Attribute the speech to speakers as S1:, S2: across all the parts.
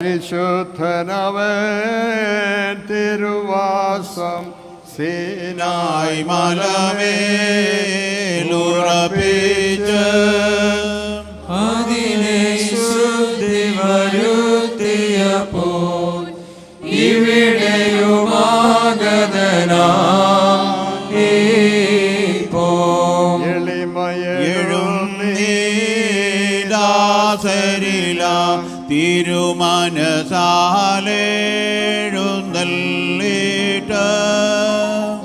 S1: പരിശുദ്ധനവൻ തിരുവാസം സീനായി
S2: നായ് മലമേലുറപ്പിച്ച്
S3: അതിനെ ശുദ്ധി വരുത്തിയപ്പോൾ ഇവിടെയുമാഗതനാ
S1: എളിമയും
S2: എഴുന്നീടാസരില തിരുമനസാലെഴുന്നള്ളിട്ട്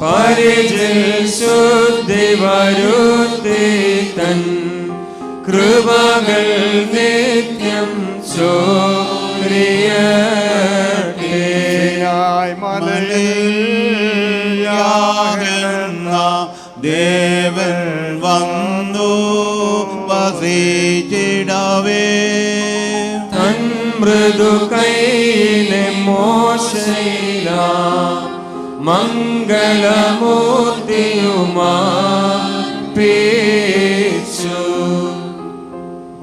S3: പരിചിൽ ശുദ്ധി വരുത്തി തൻ കൃപകൾ നിത്യം ചോരിയേ
S1: മലയിൽ
S2: യാഗെന്ന ദേവൻ വന്നു വസിച്ചിടവേ
S3: തൻ മൃദു കൈയിലെ മോശയില മംഗളമൂർത്തിയുമാ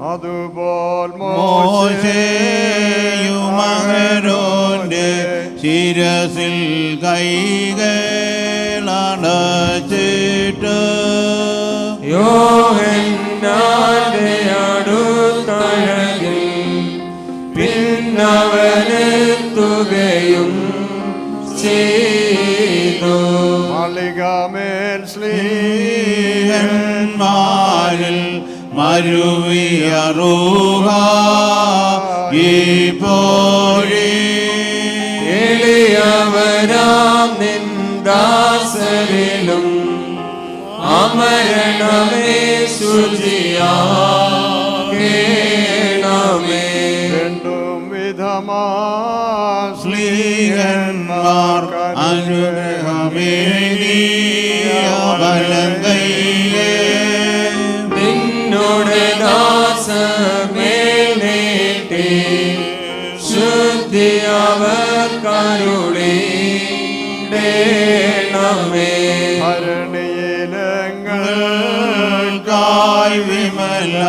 S1: അതുപോൽ
S2: മോശയുമകരോന്റെ ശിരസിൽ കൈകളണച്ചിട്ട്
S3: യോഹന്നാന്റെ പിന്നവനെത്തുകയും ചെയ്തു.
S1: മാളികമേൽ ശ്രീഹൻ
S2: സ്ത്രീഹന്മാരിൽ മരുവിയറുക ഇപ്പോഴേ
S3: എളിയവരാം നിന്ദാസരിലും അമരണമേ ശുചിയാ
S1: രണ്ടും
S2: അനുഗ്രഹമേകിയ കയ്യേ
S3: നിന്നോട് ദാസമേനേട്ടി ശുദ്ധി അവർക്കരുളീടേണമേ
S1: ഭരണിയിലങ്ങൾ
S2: കായ് വിമല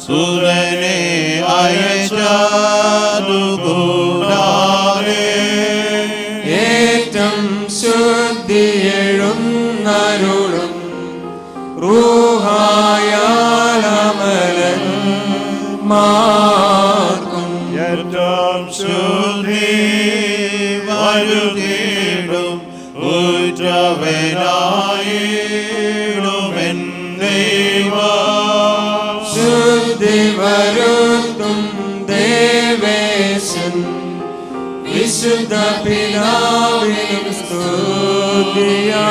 S2: സുരനെ അയച്ചതുകൂടാതെ
S3: ശുദ്ധിയെഴുന്നരുളും റൂഹായാലമലൻ മാർക്കും.
S1: ഏറ്റവും
S2: ശുദ്ധി വരുതീടും ഉറ്റവനായിടുമെൻ ദൈവ.
S3: ശുദ്ധി വരുത്തും വിശുദ്ധ പിതാവിനും സ്തുതിയാ